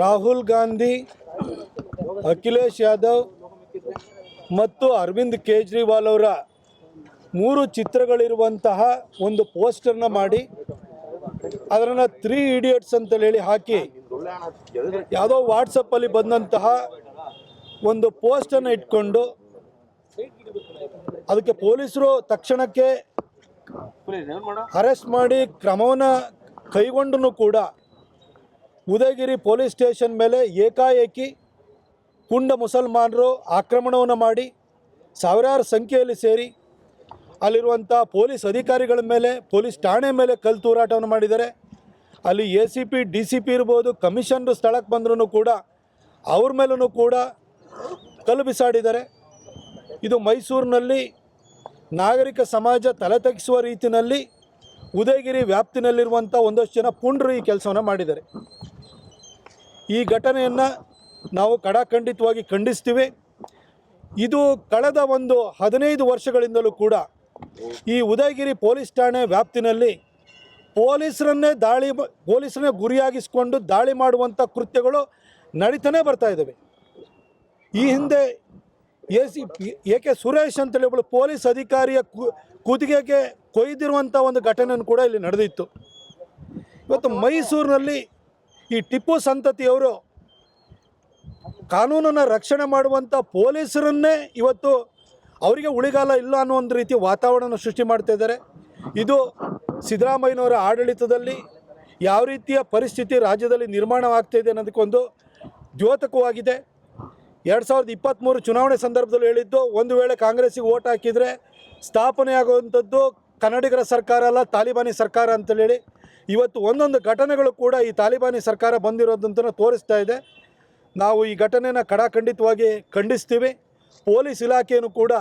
ರಾಹುಲ್ ಗಾಂಧಿ, ಅಖಿಲೇಶ್ ಯಾದವ್ ಮತ್ತು ಅರವಿಂದ್ ಕೇಜ್ರಿವಾಲ್ ಅವರ ಮೂರು ಚಿತ್ರಗಳಿರುವಂತಹ ಒಂದು ಪೋಸ್ಟರ್ನ ಮಾಡಿ, ಅದನ್ನು ತ್ರೀ ಇಡಿಯಟ್ಸ್ ಅಂತ ಹೇಳಿ ಹಾಕಿ, ಯಾವುದೋ ವಾಟ್ಸಪ್ಪಲ್ಲಿ ಬಂದಂತಹ ಒಂದು ಪೋಸ್ಟನ್ನು ಇಟ್ಕೊಂಡು, ಅದಕ್ಕೆ ಪೊಲೀಸರು ತಕ್ಷಣಕ್ಕೆ ಅರೆಸ್ಟ್ ಮಾಡಿ ಕ್ರಮವನ್ನು ಕೈಗೊಂಡೂ ಕೂಡ ಉದಯಗಿರಿ ಪೊಲೀಸ್ ಸ್ಟೇಷನ್ ಮೇಲೆ ಏಕಾಏಕಿ ಪುಂಡ ಮುಸಲ್ಮಾನರು ಆಕ್ರಮಣವನ್ನು ಮಾಡಿ ಸಾವಿರಾರು ಸಂಖ್ಯೆಯಲ್ಲಿ ಸೇರಿ ಅಲ್ಲಿರುವಂಥ ಪೊಲೀಸ್ ಅಧಿಕಾರಿಗಳ ಮೇಲೆ, ಪೊಲೀಸ್ ಠಾಣೆ ಮೇಲೆ ಕಲ್ ತೂರಾಟವನ್ನು ಮಾಡಿದ್ದಾರೆ. ಅಲ್ಲಿ A C P D C P ಇರ್ಬೋದು, ಕಮಿಷನ್ರು ಸ್ಥಳಕ್ಕೆ ಬಂದ್ರೂ ಕೂಡ ಅವ್ರ ಮೇಲೂ ಕೂಡ ಕಲ್ಲು ಬಿಸಾಡಿದ್ದಾರೆ. ಇದು ಮೈಸೂರಿನಲ್ಲಿ ನಾಗರಿಕ ಸಮಾಜ ತಲೆ ತಗ್ಗಿಸುವ ರೀತಿಯಲ್ಲಿ ಉದಯಗಿರಿ ವ್ಯಾಪ್ತಿನಲ್ಲಿರುವಂಥ ಒಂದಷ್ಟು ಜನ ಪುಂಡ್ರು ಈ ಕೆಲಸವನ್ನು ಮಾಡಿದ್ದಾರೆ. ಈ ಘಟನೆಯನ್ನು ನಾವು ಕಡಾಖಂಡಿತವಾಗಿ ಖಂಡಿಸ್ತೀವಿ. ಇದು ಕಳೆದ ಒಂದು ಹದಿನೈದು ವರ್ಷಗಳಿಂದಲೂ ಕೂಡ ಈ ಉದಯಗಿರಿ ಪೊಲೀಸ್ ಠಾಣೆ ವ್ಯಾಪ್ತಿನಲ್ಲಿ ಪೊಲೀಸರನ್ನೇ ದಾಳಿ ಪೊಲೀಸರನ್ನೇ ಗುರಿಯಾಗಿಸಿಕೊಂಡು ದಾಳಿ ಮಾಡುವಂಥ ಕೃತ್ಯಗಳು ನಡೀತಾನೆ ಬರ್ತಾ ಇದ್ದಾವೆ. ಈ ಹಿಂದೆ A C A, K Suresh ಅಂತೇಳಿ ಒಬ್ಬಳು ಪೊಲೀಸ್ ಅಧಿಕಾರಿಯ ಕು, ಕುದಿಗೆಗೆ ಕೊಯ್ದಿರುವಂಥ ಒಂದು ಘಟನೆಯನ್ನು ಕೂಡ ಇಲ್ಲಿ ನಡೆದಿತ್ತು. ಇವತ್ತು ಮೈಸೂರಿನಲ್ಲಿ ಈ ಟಿಪ್ಪು ಸಂತತಿಯವರು ಕಾನೂನನ್ನು ರಕ್ಷಣೆ ಮಾಡುವಂಥ ಪೊಲೀಸರನ್ನೇ ಇವತ್ತು ಅವರಿಗೆ ಉಳಿಗಾಲ ಇಲ್ಲ ಅನ್ನೋ ಒಂದು ರೀತಿ ವಾತಾವರಣವನ್ನು ಸೃಷ್ಟಿ ಮಾಡ್ತಾ ಇದು ಸಿದ್ದರಾಮಯ್ಯನವರ ಆಡಳಿತದಲ್ಲಿ ಯಾವ ರೀತಿಯ ಪರಿಸ್ಥಿತಿ ರಾಜ್ಯದಲ್ಲಿ ನಿರ್ಮಾಣವಾಗ್ತಾ ಇದೆ ಅನ್ನೋದಕ್ಕೊಂದು ದ್ಯೋತಕವಾಗಿದೆ. ಎರಡು ಸಾವಿರದ ಇಪ್ಪತ್ತ್ಮೂರು ಚುನಾವಣೆ ಸಂದರ್ಭದಲ್ಲಿ ಹೇಳಿದ್ದು, ಒಂದು ವೇಳೆ ಕಾಂಗ್ರೆಸ್ಸಿಗೆ ಓಟ್ ಹಾಕಿದರೆ ಸ್ಥಾಪನೆ ಆಗುವಂಥದ್ದು ಕನ್ನಡಿಗರ ಸರ್ಕಾರ ಅಲ್ಲ, ತಾಲಿಬಾನಿ ಸರ್ಕಾರ ಅಂತೇಳಿ. ಇವತ್ತು ಒಂದೊಂದು ಘಟನೆಗಳು ಕೂಡ ಈ ತಾಲಿಬಾನಿ ಸರ್ಕಾರ ಬಂದಿರೋದಂತನ ತೋರಿಸ್ತಾ ಇದೆ. ನಾವು ಈ ಘಟನೆನ ಕಡಾಖಂಡಿತವಾಗಿ ಖಂಡಿಸ್ತೀವಿ. ಪೊಲೀಸ್ ಇಲಾಖೆಯನ್ನು ಕೂಡ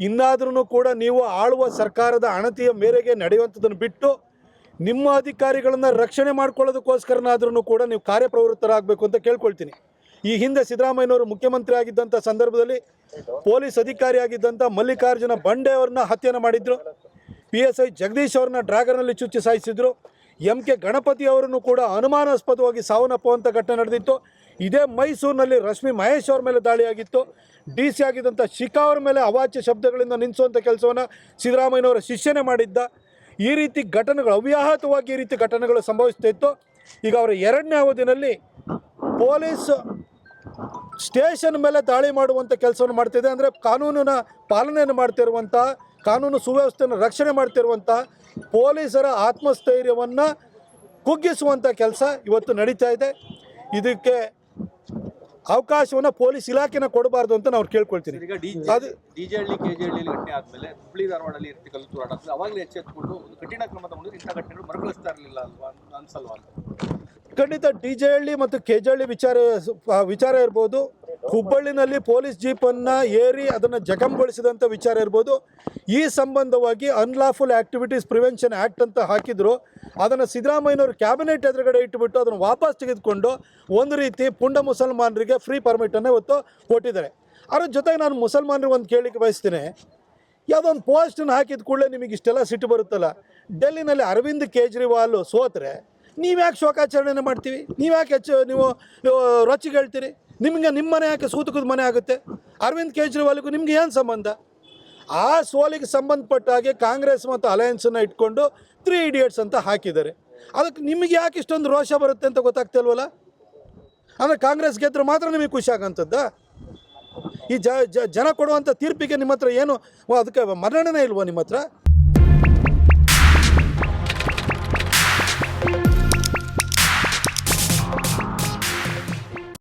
ಇನ್ನಾದ್ರೂ ಕೂಡ ನೀವು ಆಳುವ ಸರ್ಕಾರದ ಅಣತಿಯ ಮೇರೆಗೆ ನಡೆಯುವಂಥದ್ದನ್ನು ಬಿಟ್ಟು ನಿಮ್ಮ ಅಧಿಕಾರಿಗಳನ್ನು ರಕ್ಷಣೆ ಮಾಡ್ಕೊಳ್ಳೋದಕ್ಕೋಸ್ಕರನಾದ್ರೂ ಕೂಡ ನೀವು ಕಾರ್ಯಪ್ರವೃತ್ತರಾಗಬೇಕು ಅಂತ ಕೇಳ್ಕೊಳ್ತೀನಿ. ಈ ಹಿಂದೆ ಸಿದ್ದರಾಮಯ್ಯನವರು ಮುಖ್ಯಮಂತ್ರಿ ಆಗಿದ್ದಂಥ ಸಂದರ್ಭದಲ್ಲಿ ಪೊಲೀಸ್ ಅಧಿಕಾರಿ ಆಗಿದ್ದಂಥ ಮಲ್ಲಿಕಾರ್ಜುನ ಬಂಡೆ ಅವ್ರನ್ನ ಹತ್ಯೆಯನ್ನು ಮಾಡಿದ್ರು. ಪಿ ಎಸ್ ಐ ಜಗದೀಶ್ ಅವ್ರನ್ನ ಡ್ರ್ಯಾಗನಲ್ಲಿ ಚುಚ್ಚಿ ಸಾಯಿಸಿದ್ರು. ಎಂ ಕೆ ಗಣಪತಿ ಅವರನ್ನು ಕೂಡ ಅನುಮಾನಾಸ್ಪದವಾಗಿ ಸಾವನ್ನಪ್ಪುವಂಥ ಘಟನೆ ನಡೆದಿತ್ತು. ಇದೇ ಮೈಸೂರಿನಲ್ಲಿ ರಶ್ಮಿ ಮಹೇಶ್ ಅವ್ರ ಮೇಲೆ ದಾಳಿಯಾಗಿತ್ತು. ಡಿ ಸಿ ಆಗಿದ್ದಂಥ ಶಿಖಾ ಅವ್ರ ಮೇಲೆ ಅವಾಚ್ಯ ಶಬ್ದಗಳಿಂದ ನಿಲ್ಲಿಸುವಂಥ ಕೆಲಸವನ್ನು ಸಿದ್ದರಾಮಯ್ಯನವರ ಶಿಷ್ಯನೇ ಮಾಡಿದ್ದ. ಈ ರೀತಿ ಘಟನೆಗಳು ಅವ್ಯಾಹತವಾಗಿ ಈ ರೀತಿ ಘಟನೆಗಳು ಸಂಭವಿಸ್ತಾ ಇತ್ತು. ಈಗ ಅವರ ಎರಡನೇ ಅವಧಿನಲ್ಲಿ ಪೊಲೀಸ್ ಸ್ಟೇಷನ್ ಮೇಲೆ ದಾಳಿ ಮಾಡುವಂಥ ಕೆಲಸವನ್ನು ಮಾಡ್ತಿದೆ. ಅಂದರೆ ಕಾನೂನಿನ ಪಾಲನೆಯನ್ನು ಮಾಡ್ತಿರುವಂಥ ಕಾನೂನು ಸುವ್ಯವಸ್ಥೆಯನ್ನು ರಕ್ಷಣೆ ಮಾಡ್ತಿರುವಂಥ ಪೊಲೀಸರ ಆತ್ಮಸ್ಥೈರ್ಯವನ್ನು ಕುಗ್ಗಿಸುವಂಥ ಕೆಲಸ ಇವತ್ತು ನಡೀತಾ ಇದೆ. ಇದಕ್ಕೆ ಅವಕಾಶವನ್ನು ಪೊಲೀಸ್ ಇಲಾಖೆನ ಕೊಡಬಾರ್ದು ಅಂತ ನಾವು ಕೇಳ್ಕೊಳ್ತೀನಿ. ಅದು ಡಿಜೆ ಹಳ್ಳಿ ಕೆಜೆ ಹಳ್ಳಿಯಲ್ಲಿ ಘಟನೆ ಆದಮೇಲೆ ಹುಬ್ಳಿ ಧಾರವಾಡಲ್ಲಿ ಇರ್ತಿ ಕಲ್ಲು ತೂರಾಟ ಅವಾಗಲೇ ಎಚ್ಚೆತ್ಕೊಂಡು ಒಂದು ಕಠಿಣ ಕ್ರಮ ತಗೊಂಡು ಇಂಥ ಘಟನೆಗಳು ಮರುಕಳಿಸ್ತಾ ಇರಲಿಲ್ಲ ಅಲ್ವಾ ಅನ್ಸಲ್ವಾ ಅಂತ? ಖಂಡಿತ ಡಿ ಜೆ ಹಳ್ಳಿ ಮತ್ತು ಕೆ ಜೆ ಹಳ್ಳಿ ವಿಚಾರ ವಿಚಾರ ಇರ್ಬೋದು. ಹುಬ್ಬಳ್ಳಿನಲ್ಲಿ ಪೊಲೀಸ್ ಜೀಪನ್ನು ಏರಿ ಅದನ್ನು ಜಖಂಗೊಳಿಸಿದಂಥ ವಿಚಾರ ಇರ್ಬೋದು. ಈ ಸಂಬಂಧವಾಗಿ ಅನ್ಲಾಫುಲ್ ಆ್ಯಕ್ಟಿವಿಟೀಸ್ ಪ್ರಿವೆನ್ಷನ್ ಆ್ಯಕ್ಟ್ ಅಂತ ಹಾಕಿದ್ರು. ಅದನ್ನು ಸಿದ್ದರಾಮಯ್ಯನವರು ಕ್ಯಾಬಿನೆಟ್ ಎದುರುಗಡೆ ಇಟ್ಟುಬಿಟ್ಟು ಅದನ್ನು ವಾಪಸ್ ತೆಗೆದುಕೊಂಡು ಒಂದು ರೀತಿ ಪುಂಡ ಮುಸಲ್ಮಾನರಿಗೆ ಫ್ರೀ ಪರ್ಮಿಟನ್ನು ಇವತ್ತು ಕೊಟ್ಟಿದ್ದಾರೆ. ಅದರ ಜೊತೆಗೆ ನಾನು ಮುಸಲ್ಮಾನರಿಗೆ ಒಂದು ಕೇಳಿಕ್ಕೆ ಬಯಸ್ತೀನಿ. ಯಾವುದೋ ಒಂದು ಪೋಸ್ಟನ್ನು ಹಾಕಿದ ಕೂಡಲೇ ನಿಮಗೆ ಇಷ್ಟೆಲ್ಲ ಸಿಟ್ಟು ಬರುತ್ತಲ್ಲ? ಡೆಲ್ಲಿನಲ್ಲಿ ಅರವಿಂದ್ ಕೇಜ್ರಿವಾಲ್ ಸೋತ್ರೆ. ನೀವು ಯಾಕೆ ಶೋಕಾಚರಣೆಯನ್ನು ಮಾಡ್ತೀವಿ? ನೀವು ಯಾಕೆ ಹೆಚ್ಚು ನೀವು ರೊಚ್ಚಿಗೇಳ್ತೀರಿ ನಿಮಗೆ ನಿಮ್ಮ ಮನೆ ಯಾಕೆ ಸೂತಕದ ಮನೆ ಆಗುತ್ತೆ? ಅರವಿಂದ್ ಕೇಜ್ರಿವಾಲ್ಗೂ ನಿಮ್ಗೆ ಏನು ಸಂಬಂಧ? ಆ ಸೋಲಿಗೆ ಸಂಬಂಧಪಟ್ಟ ಹಾಗೆ ಕಾಂಗ್ರೆಸ್ ಮತ್ತು ಅಲಯನ್ಸನ್ನು ಇಟ್ಕೊಂಡು ತ್ರೀ ಇಡಿಯಟ್ಸ್ ಅಂತ ಹಾಕಿದ್ದಾರೆ. ಅದಕ್ಕೆ ನಿಮಗೆ ಯಾಕೆ ಇಷ್ಟೊಂದು ರೋಷ ಬರುತ್ತೆ ಅಂತ ಗೊತ್ತಾಗ್ತಿಲ್ವಲ್ಲ ಅಂದರೆ ಕಾಂಗ್ರೆಸ್ ಗೆದ್ದರೆ ಮಾತ್ರ ನಿಮಗೆ ಖುಷಿ ಆಗೋಂಥದ್ದ? ಈ ಜನ ಕೊಡುವಂಥ ತೀರ್ಪಿಗೆ ನಿಮ್ಮ ಹತ್ರ ಏನು ಅದಕ್ಕೆ ಮರಣನೇ ಇಲ್ವೋ ನಿಮ್ಮ ಹತ್ರ?